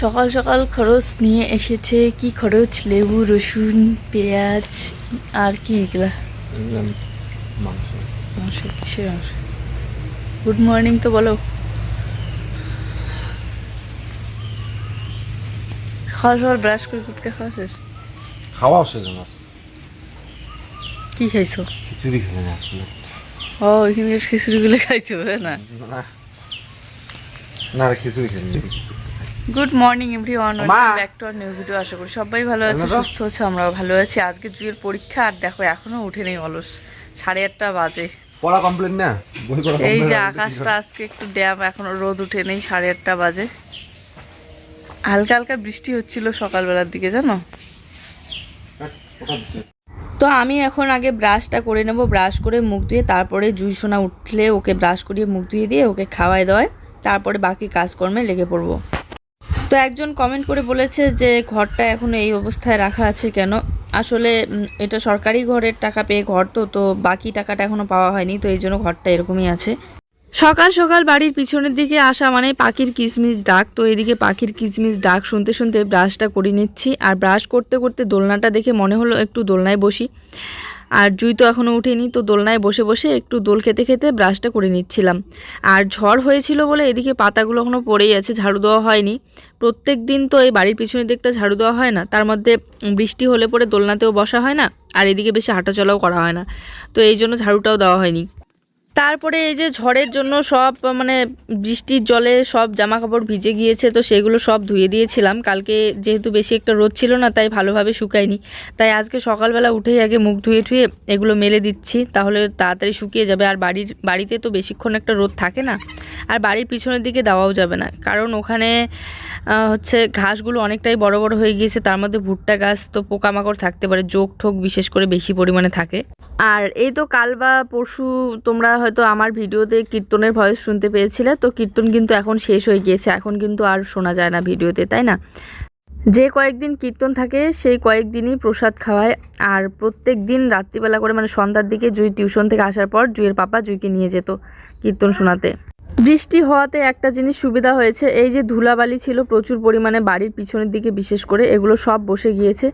সকাল সকাল খরচ নিয়ে এসেছে কি খরচ? লেবু রসুন পেঁয়াজ আর কি এগুলা? মাংস। মাংস কিসের মাংস? গুড মর্নিং তো বলো। সকাল সকাল ব্রাশ করে গুটকা খাওয়া শেষ? খাওয়া শেষ আমার। কি খাইছো? খিচুড়ি খেলে না খিচুড়িগুলো খাইছো না? না খিচুড়ি good morning everyone! Welcome back to our new video আশা করি সবাই ভালো আছে সুস্থ আছে আমরাও ভালো আছি। আজকে জুয়ের পরীক্ষা আর দেখো এখনও উঠে নেই অলস। সাড়ে আটটা বাজে। পড়া কমপ্লিট না? বই পড়া এই যে আকাশটা আজকে একটু ড্যাম এখনও রোদ উঠে নেই সাড়ে আটটা বাজে। হালকা হালকা বৃষ্টি হচ্ছিল সকালবেলার দিকে জানো। তো আমি এখন আগে ব্রাশটা করে নেব ব্রাশ করে মুখ ধুয়ে তারপরে জুই সোনা উঠলে ওকে ব্রাশ করিয়ে মুখ ধুয়ে দিয়ে ওকে খাওয়াই দেওয়ায় তারপরে বাকি কাজকর্মে লেগে পড়ব। তো একজন কমেন্ট করে বলেছে যে, ঘরটা এখন এই অবস্থায় রাখা আছে কেন? আসলে এটা সরকারি ঘরের টাকা পেয়ে ঘর তো তো বাকি টাকাটা এখনও পাওয়া হয়নি, তো এই জন্য ঘরটা এরকমই আছে। সকাল সকাল বাড়ির পিছনের দিকে আসা মানে পাখির কিচমিচ ডাক, তো এদিকে পাখির কিচমিচ ডাক শুনতে শুনতে ব্রাশটা করে নিচ্ছি, আর ব্রাশ করতে করতে দোলনাটা দেখে মনে হলো একটু দোলনায় বসি। আর জুই তো এখনও উঠেনি, তো দোলনায় বসে বসে একটু দোল খেতে খেতে ব্রাশটা করে নিচ্ছিলাম। আর ঝড় হয়েছিল বলে এদিকে পাতাগুলো এখনও পড়েই আছে, ঝাড়ু দেওয়া হয়নি। প্রত্যেক দিন তো এই বাড়ির পিছনের দিকটা ঝাড়ু দেওয়া হয় না, তার মধ্যে বৃষ্টি হলে পরে দোলনাতেও বসা হয় না, আর এদিকে বেশি হাঁটাচলাও করা হয় না। তো এই জন্য ঝাড়ুটাও দেওয়া হয়নি। তারপরে এই যে ঝড়ের জন্য সব মানে বৃষ্টির জলে সব জামা কাপড় ভিজে গিয়েছে, তো সেগুলো সব ধুয়ে দিয়েছিলাম। কালকে যেহেতু বেশি একটা রোদ ছিল না, তাই ভালোভাবে শুকায়নি। তাই আজকে সকালবেলা উঠেই আগে মুখ ধুয়ে ধুয়ে এগুলো মেলে দিচ্ছি, তাহলে তাড়াতাড়ি শুকিয়ে যাবে। আর বাড়ির, বাড়িতে তো বেশিক্ষণ একটা রোদ থাকে না, আর বাড়ির পিছনের দিকে দেওয়াও যাবে না। কারণ ওখানে হচ্ছে ঘাসগুলো অনেকটাই বড় বড় হয়ে গিয়েছে, তার মধ্যে ভুট্টা গাছ তো পোকামাকড় থাকতে পারে যোগ ঠোক বিশেষ করে বেশি পরিমাণে থাকে। আর এই তো কাল বা পরশু তোমরা হয়তো আমার ভিডিওতে কীর্তনের ভয়েস শুনতে পেয়েছিলে, তো কীর্তন কিন্তু এখন শেষ হয়ে গিয়েছে, এখন কিন্তু আর শোনা যায় না ভিডিওতে, তাই না? যে কয়েকদিন কীর্তন থাকে, সেই কয়েকদিনই প্রসাদ খাওয়ায়, আর প্রত্যেক দিন রাত্রিবেলা করে মানে সন্ধ্যার দিকে জুই টিউশন থেকে আসার পর জুইয়ের পাপা জুইকে নিয়ে যেত কীর্তন শোনাতে। বৃষ্টি হওয়াতে একটা জিনিস সুবিধা হয়েছে, এই যে ধুলাবালি ছিল প্রচুর পরিমাণে বাড়ির পিছনের দিকে বিশেষ করে, এগুলো সব বসে গিয়েছে।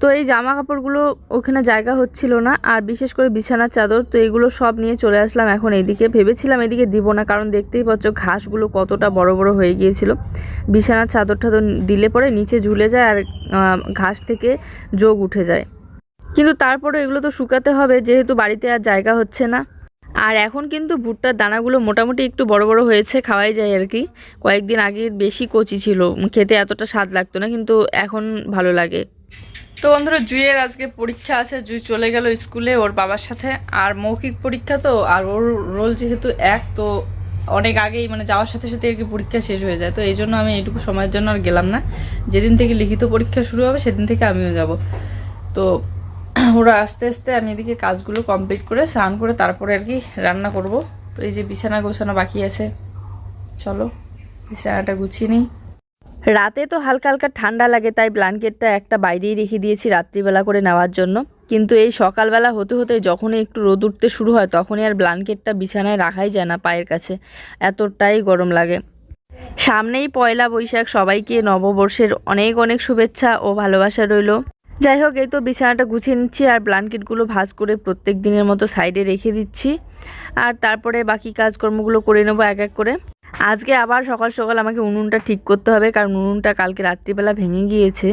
তো এই জামা কাপড়গুলো ওখানে জায়গা হচ্ছিল না, আর বিশেষ করে বিছানার চাদর, তো এগুলো সব নিয়ে চলে আসলাম। এখন এইদিকে ভেবেছিলাম এদিকে দিব না, কারণ দেখতেই পাচ্ছ ঘাসগুলো কতটা বড় বড় হয়ে গিয়েছিল। বিছানার চাদর টাদর দিলে পরে নিচে ঝুলে যায় আর ঘাস থেকে যোগ উঠে যায়। কিন্তু তারপরে এগুলো তো শুকাতে হবে, যেহেতু বাড়িতে আর জায়গা হচ্ছে না। আর এখন কিন্তু ভুট্টার দানাগুলো মোটামুটি একটু বড় বড় হয়েছে, খাওয়াই যায় আর কি। কয়েকদিন আগে বেশি কচি ছিল, খেতে এতটা স্বাদ লাগতো না, কিন্তু এখন ভালো লাগে। তো বন্ধুরা, জুইয়ের আজকে পরীক্ষা আছে। জুই চলে গেল স্কুলে, ওর বাবার সাথে। আর মৌখিক পরীক্ষা তো, আর ওর রোল যেহেতু এক, তো অনেক আগেই মানে যাওয়ার সাথে সাথে আর কি পরীক্ষা শেষ হয়ে যায়। তো এই জন্য আমি এইটুকু সময়ের জন্য আর গেলাম না। যেদিন থেকে লিখিত পরীক্ষা শুরু হবে, সেদিন থেকে আমিও যাব। তো ওরা আস্তে আস্তে আমি এদিকে কাজগুলো কমপ্লিট করে, স্নান করে তারপরে আর কি রান্না করব। তো এই যে বিছানা গোছানো বাকি আছে, চলো, বিছানাটা গুছিয়ে নিই। রাতে তো হালকা হালকা ঠান্ডা লাগে, তাই ব্ল্যাঙ্কেটটা একটা বাইরেই রেখে দিয়েছি রাত্রিবেলা করে নেওয়ার জন্য। কিন্তু এই সকালবেলা হতে হতে যখনই একটু রোদ উঠতে শুরু হয়, তখনই আর ব্ল্যাঙ্কেটটা বিছানায় রাখাই যায় না পায়ের কাছে। এতটাই গরম লাগে। সামনেই পয়লা বৈশাখ, সবাইকে নববর্ষের অনেক অনেক শুভেচ্ছা ও ভালোবাসা রইল। যাই হোক, এই তো বিছানাটা গুছিয়ে নিচ্ছি আর ব্ল্যাঙ্কেটগুলো ভাঁজ করে প্রত্যেক দিনের মতো সাইডে রেখে দিচ্ছি। আর তারপরে বাকি কাজকর্মগুলো করে নেব এক এক করে। আজকে আবার সকাল সকাল আমাকে উনুনটা ঠিক করতে হবে, কারণ উনুনটা কালকে রাত্রিবেলা ভেঙে গিয়েছে।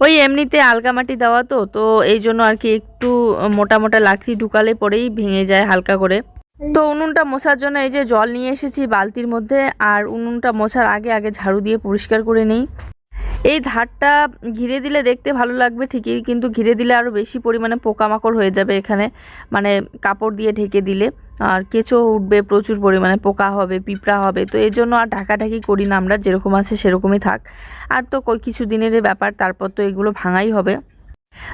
ওই এমনিতে আলগামাটি দেওয়া তো তো এই জন্য আর কি একটু মোটা মোটা লাকড়ি ঢুকালে পরেই ভেঙে যায় হালকা করে। তো উনুনটা মোছার জন্য এই যে জল নিয়ে এসেছি বালতির মধ্যে, আর উনুনটা মোছার আগে আগে ঝাড়ু দিয়ে পরিষ্কার করে নেই। এই ধারটা ঘিরে দিলে দেখতে ভালো লাগবে ঠিকই, কিন্তু ঘিরে দিলে আরও বেশি পরিমাণে পোকামাকড় হয়ে যাবে এখানে মানে কাপড় দিয়ে ঢেকে দিলে। আর কেঁচো উঠবে প্রচুর পরিমাণে, পোকা হবে, পিঁপড়া হবে, তো এর জন্য আর ঢাকাঢাকি করি না আমরা, যেরকম আছে সেরকমই থাক। আর তো কিছু দিনের ব্যাপার, তারপর তো এগুলো ভাঙাই হবে।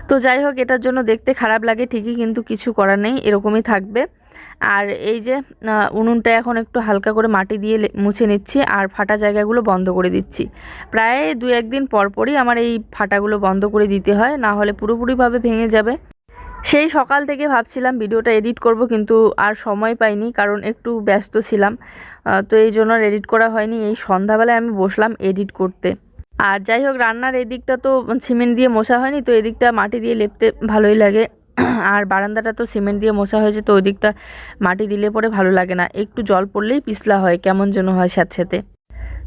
তো যাই হোক, এটার জন্য দেখতে খারাপ লাগে ঠিকই, কিন্তু কিছু করার নেই, এরকমই থাকবে। আর এই যে উনুনটা এখন একটু হালকা করে মাটি দিয়ে মুছে নিচ্ছি, আর ফাটা জায়গাগুলো বন্ধ করে দিচ্ছি। প্রায় দু একদিন পর পরই আমার এই ফাটাগুলো বন্ধ করে দিতে হয়, না হলে পুরোপুরিভাবে ভেঙে যাবে। সেই সকাল থেকে ভাবছিলাম ভিডিওটা এডিট করব, কিন্তু আর সময় পাইনি, কারণ একটু ব্যস্ত ছিলাম। তো এই জন্য এডিট করা হয়নি। এই সন্ধ্যাবেলায় আমি বসলাম এডিট করতে। আর যাই হোক, রান্নার এই দিকটা তো সিমেন্ট দিয়ে মোছা হয়নি, তো এদিকটা মাটি দিয়ে লেপতে ভালোই লাগে। আর বারান্দাটা তো সিমেন্ট দিয়ে মোছা হয়েছে, তো ওই দিকটা মাটি দিলে পরে ভালো লাগে না। একটু জল পড়লেই পিছলা হয়, কেমন যেন হয় স্যাঁতস্যাঁতে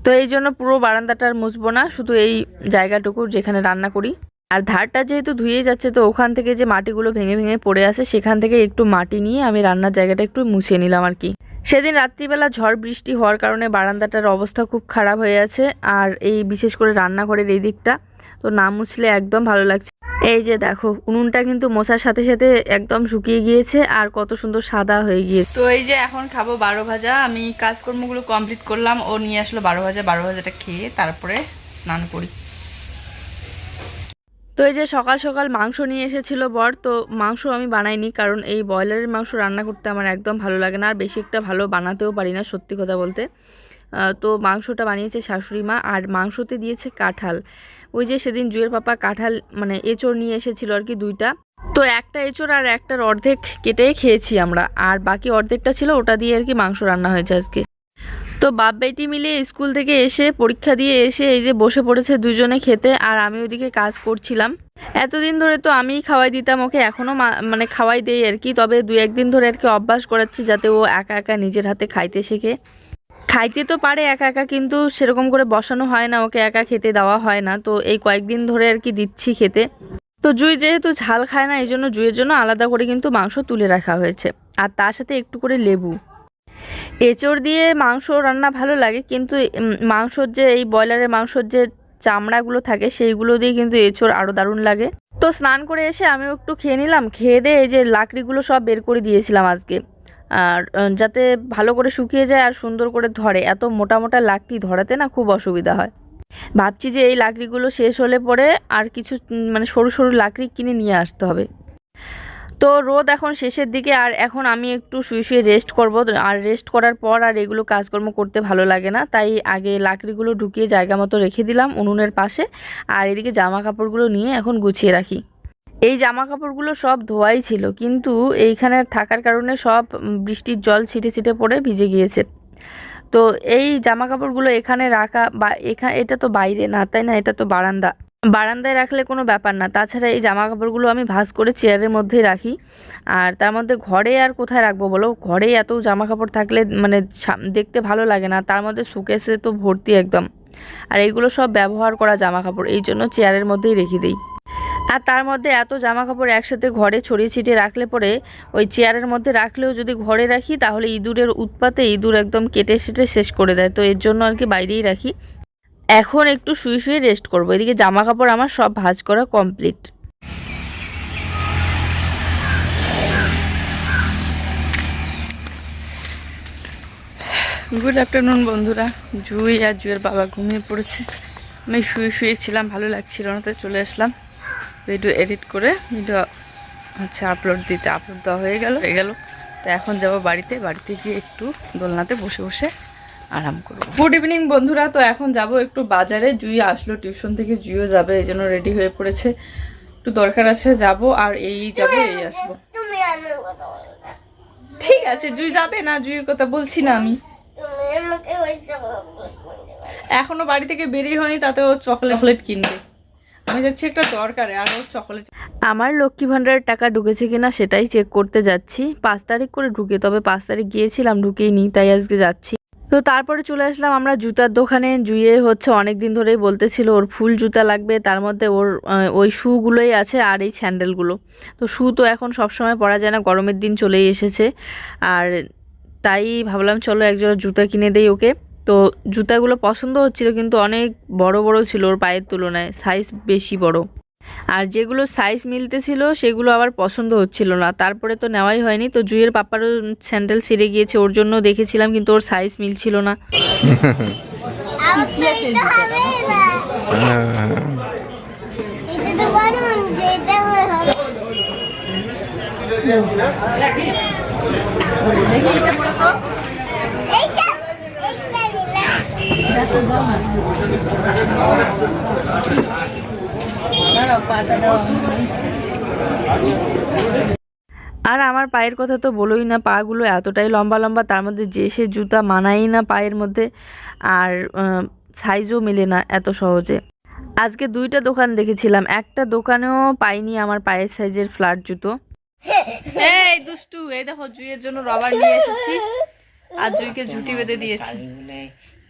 তো এই জন্য পুরো বারান্দাটার মুছবো না, শুধু এই জায়গাটুকু যেখানে রান্না করি। আর ধারটা যেহেতু ধুয়ে যাচ্ছে, তো ওখান থেকে যে মাটিগুলো ভেঙে ভেঙে পড়ে আছে, সেখান থেকে একটু মাটি নিয়ে আমি রান্নার জায়গাটা একটু মুছে নিলাম আর কি। সেদিন রাত্রিবেলা ঝড় বৃষ্টি হওয়ার কারণে বারান্দাটার অবস্থা খুব খারাপ হয়ে আছে, আর এই বিশেষ করে রান্নাঘরের এই দিকটা, তো না মুছলে একদম ভালো লাগছে এই যে দেখো, উনুনটা কিন্তু মশার সাথে সাথে একদম শুকিয়ে গিয়েছে, আর কত সুন্দর সাদা হয়ে গিয়েছে। তো এই যে এখন খাব বারো ভাজা, আমি কাজকর্মগুলো কমপ্লিট করলাম, ও নিয়ে আসলো বারো ভাজা, বারো ভাজাটা খেয়ে তারপরে স্নান করি। তো এই যে সকাল সকাল মাংস নিয়ে এসেছিল বর, তো মাংস আমি বানাইনি কারণ এই ব্রয়লারের মাংস রান্না করতে আমার একদম ভালো লাগে না, আর বেশি একটা ভালো বানাতেও পারি না সত্যি কথা বলতে। তো মাংসটা বানিয়েছে শাশুড়ি মা, আর মাংসতে দিয়েছে কাঁঠাল। ওই যে সেদিন জুয়ের পাপা কাঁঠাল মানে এঁচড় নিয়ে এসেছিল আর কি দুইটা। তো একটা এঁচড় আর একটার অর্ধেক কেটে খেয়েছি আমরা, আর বাকি অর্ধেকটা ছিল ওটা দিয়ে আর কি মাংস রান্না হয়েছে আজকে। তো বাপ বেটি মিলে স্কুল থেকে এসে পরীক্ষা দিয়ে এসে এই যে বসে পড়েছে দুজনে খেতে, আর আমি ওইদিকে কাজ করছিলাম। এতদিন ধরে তো আমিই খাওয়াই দিতাম, ওকে এখনও মানে খাওয়াই দেই আর কি, তবে দু একদিন ধরে আর কি অভ্যাস করাচ্ছি যাতে ও একা একা নিজের হাতে খাইতে শেখে। খাইতে তো পারে একা একা, কিন্তু সেরকম করে বসানো হয় না, ওকে একা খেতে দেওয়া হয় না, তো এই কয়েকদিন ধরে আর কি দিচ্ছি খেতে। তো জুই যেহেতু ঝাল খায় না, এই জন্য জুইয়ের জন্য আলাদা করে কিন্তু মাংস তুলে রাখা হয়েছে। আর তার সাথে একটু করে লেবু। এঁচড় দিয়ে মাংস রান্না ভালো লাগে, কিন্তু মাংসর যে, এই ব্রয়লারের মাংসর যে চামড়াগুলো থাকে, সেইগুলো দিয়ে কিন্তু এঁচড় আরও দারুণ লাগে। তো স্নান করে এসে আমিও একটু খেয়ে নিলাম, খেয়ে দিয়ে এই যে লাকড়িগুলো সব বের করে দিয়েছিলাম আজকে। আর যাতে ভালো করে শুকিয়ে যায় আর সুন্দর করে ধরে, এত মোটা মোটা লাকড়ি ধরাতে না খুব অসুবিধা হয়। ভাবছি যে এই লাকড়িগুলো শেষ হলে পরে আর কিছু মানে সরু সরু লাকড়ি কিনে নিয়ে আসতে হবে। তো রোদ এখন শেষের দিকে, আর এখন আমি একটু শুয়ে শুয়ে রেস্ট করব। আর রেস্ট করার পর আর এগুলো কাজকর্ম করতে ভালো লাগে না। তাই আগে লাকড়িগুলো ঢুকিয়ে জায়গা মতো রেখে দিলাম উনুনের পাশে। আর এদিকে জামা কাপড়গুলো নিয়ে এখন গুছিয়ে রাখি। এই জামা কাপড়গুলো সব ধোয়াই ছিল, কিন্তু এইখানে থাকার কারণে সব বৃষ্টির জল ছিটে ছিটে পড়ে ভিজে গিয়েছে। তো এই জামা কাপড়গুলো এখানে রাখা বা এখানে এটা তো বাইরে না, তাই না? এটা তো বারান্দা। বারান্দায় রাখলে কোনো ব্যাপার না। তাছাড়া এই জামা কাপড়গুলো আমি ভাঁজ করে চেয়ারের মধ্যেই রাখি। আর তার মধ্যে ঘরে আর কোথায় রাখব বলো? ঘরে এত জামা কাপড় থাকলে মানে দেখতে ভালো লাগে না। তার মধ্যে সুকেসে তো ভর্তি একদম। আর এইগুলো সব ব্যবহার করা জামা কাপড় এই জন্য চেয়ারের মধ্যেই রেখে দিই। আর তার মধ্যে এত জামা কাপড় একসাথে ঘরে ছড়িয়ে ছিটিয়ে রাখলে পরে ওই চেয়ারের মধ্যে রাখলেও যদি ঘরে রাখি, তাহলে ইঁদুরের উৎপাতে ইঁদুর একদম কেটে সেটে শেষ করে দেয়। তো এর জন্য আর কি বাইরেই রাখি। এখন একটু শুয়ে শুয়ে রেস্ট করব। এদিকে জামা কাপড় আমার সব ভাঁজ করা কমপ্লিট গুড আফটারনুন বন্ধুরা। জুই আর জুয়ের বাবা ঘুমিয়ে পড়েছে। আমি শুয়ে শুয়েছিলাম, ভালো লাগছিল না তো চলে আসলাম। ভিডিও এডিট করে ভিডিও হচ্ছে আপলোড দিতে। আপলোড দেওয়া হয়ে গেল হয়ে গেল। তো এখন যাব বাড়িতে। বাড়িতে গিয়ে একটু দোলনাতে বসে বসে আরাম করব। গুড ইভিনিং বন্ধুরা। তো এখন যাব একটু বাজারে। জুই আসলো টিউশন থেকে জুইও যাবে এই জন্য রেডি হয়ে পড়েছে। একটু দরকার আছে যাব আর এই যাবে এই আসব। ঠিক আছে জুই যাবে? না জুইয়ের কথা বলছি না আমি। এখনও বাড়ি থেকে বেরিয়ে হয়নি তাতে ও চকলেট কিনবে। আমি যাচ্ছি একটা দরকারে আর ও চকলেট আমার লক্ষ্মী ভাণ্ডারের টাকা ঢুকেছে কিনা সেটাই চেক করতে যাচ্ছি। পাঁচ তারিখ করে ঢুকে তবে পাঁচ তারিখ গিয়েছিলাম ঢুকেই নি তাই আজকে যাচ্ছি। তো তারপরে চলে আসলাম আমরা জুতার দোকানে। জুয়ে হচ্ছে অনেক দিন ধরেই বলতেছিল ওর ফুল জুতা লাগবে, তার মধ্যে ওর ওই শুগুলোই আছে আর এই স্যান্ডেলগুলো। তো শু তো এখন সবসময় পরা যায় না, গরমের দিন চলেই এসেছে। আর তাই ভাবলাম চলো একজোড়া জুতা কিনে দেই ওকে। তো জুতাগুলো পছন্দ হচ্ছিল কিন্তু অনেক বড় বড় ছিল ওর পায়ের তুলনায় সাইজ বেশি বড়। আর যেগুলো সাইজ মিলতেছিল সেগুলো আবার পছন্দ হচ্ছিল না। তারপরে তো নেওয়াই হয়নি। তো জুইয়ের পাপারও স্যান্ডেল ছিঁড়ে গিয়েছে ওর জন্য দেখেছিলাম কিন্তু ওর সাইজ মিলছিল না। আর আমার পায়ের কথা তো বলোই না, পাগুলো এতটাই লম্বা লম্বা, তার মধ্যে যে সে জুতা মানাই না পায়ের মধ্যে, আর সাইজও মেলে না এত সহজে। আজকে দুইটা দোকান দেখেছিলাম, একটা দোকানেও পাইনি আমার পায়ের সাইজের ফ্ল্যাট জুতো। এই দুষ্টু, এই দেখো জুইয়ের জন্য রবার নিয়ে এসেছি, আর জুইকে ঝুটি বেঁধে দিয়েছি।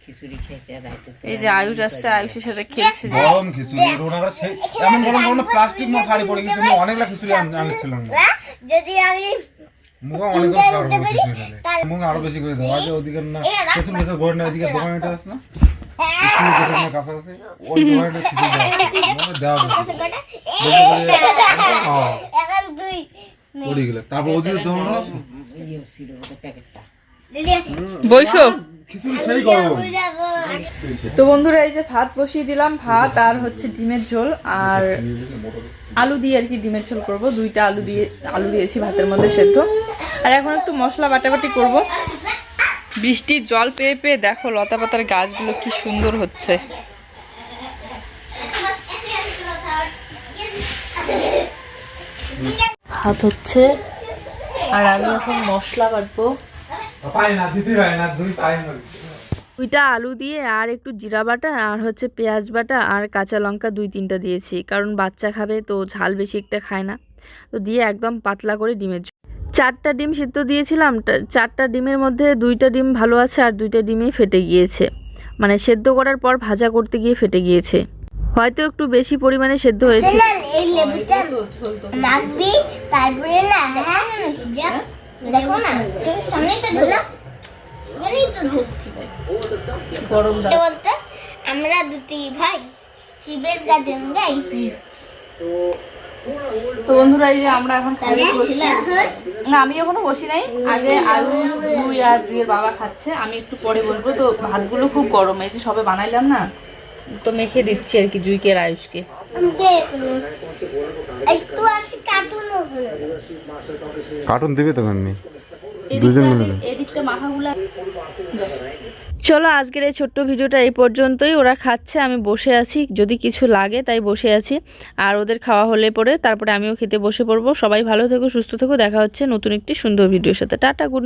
খিচুড়ি খেতে রাইতে এই যে আয়ুষ আসছে আয়ুষের সাথে খেলছে যে। গরম খিচুড়ি ওনারা সেই এমন গরম গরম প্লাস্টিক মা খাড়ি পড়ে গেছে অনেকগুলা খিচুড়ি আন- আনছিলাম। যদি আমি মুখে অনেক। মুখে আরও বেশি করে আজ ওদিকে না। প্রথম বছর ঘর না। ওদিকে আছে না কাছাকাছি। ওই দোকানটা খিচুড়ি দেওয়া দেওয়া বেশি হ্যাঁ, এখন দুই। পড়ে গেলে। তারপর ওদিকে দোকান ইয়ে তো বন্ধুরা, এই যে ভাত বসিয়ে দিলাম। ভাত আর হচ্ছে ডিমের ঝোল আর আলু দিয়ে আর কি ডিমের ঝোল করব। দুইটা আলু দিয়ে, আলু দিয়েছি ভাতের মধ্যে সেদ্ধ। আর এখন একটু মশলা বাটাবাটি করব। বৃষ্টির জল পেয়ে পেয়ে দেখো লতা পাতার গাছগুলো কি সুন্দর হচ্ছে। ভাত হচ্ছে, আর আমি এখন মশলা বাটবো। দুইটা আলু দিয়ে আর একটু জিরা বাটা আর হচ্ছে পেঁয়াজ বাটা আর কাঁচা লঙ্কা দুই তিনটা দিয়েছি কারণ বাচ্চা খাবে তো ঝাল বেশি একটা খায় না। তো দিয়ে একদম পাতলা করে ডিমের ঝোল। চারটা ডিম সিদ্ধ দিয়েছিলাম চারটা ডিমের মধ্যে দুইটা ডিম ভালো আছে আর দুইটা ডিমই ফেটে গিয়েছে। মানে সেদ্ধ করার পর ভাজা করতে গিয়ে ফেটে গিয়েছে। হয়তো একটু বেশি পরিমাণে সেদ্ধ হয়েছে। এই লেবুটা মাখবি তারপরে না হ্যাঁ যা দেখো না তোর সামনেই তো ঝোলা এখানেই তো ঝুলছি গরম বলতে আমরা দুটি ভাই শিবের কাজে যাই তো বন্ধুরা এই যে আমরা এখন না আমি এখনও বসি নাই। আগে আলু দুই আর জুইয়ের বাবা খাচ্ছে আমি একটু পরে বলব তো ভাতগুলো খুব গরম এই যে সবে বানাইলাম না তো মেখে দিচ্ছি আর কি জুইকে আর আয়ুষকে কার্টুন কার্টুন দিবে তো আমি দুজন মিলে। এদিকটা চলো আজকের এই ছোট্ট ভিডিওটা এই পর্যন্তই। ওরা খাচ্ছে আমি বসে আছি। যদি কিছু লাগে তাই বসে আছি। আর ওদের খাওয়া হলে পরে তারপরে আমিও খেতে বসে পড়ব। সবাই ভালো থেকো সুস্থ থেকো। দেখা হচ্ছে নতুন একটি সুন্দর ভিডিওর সাথে। Tata good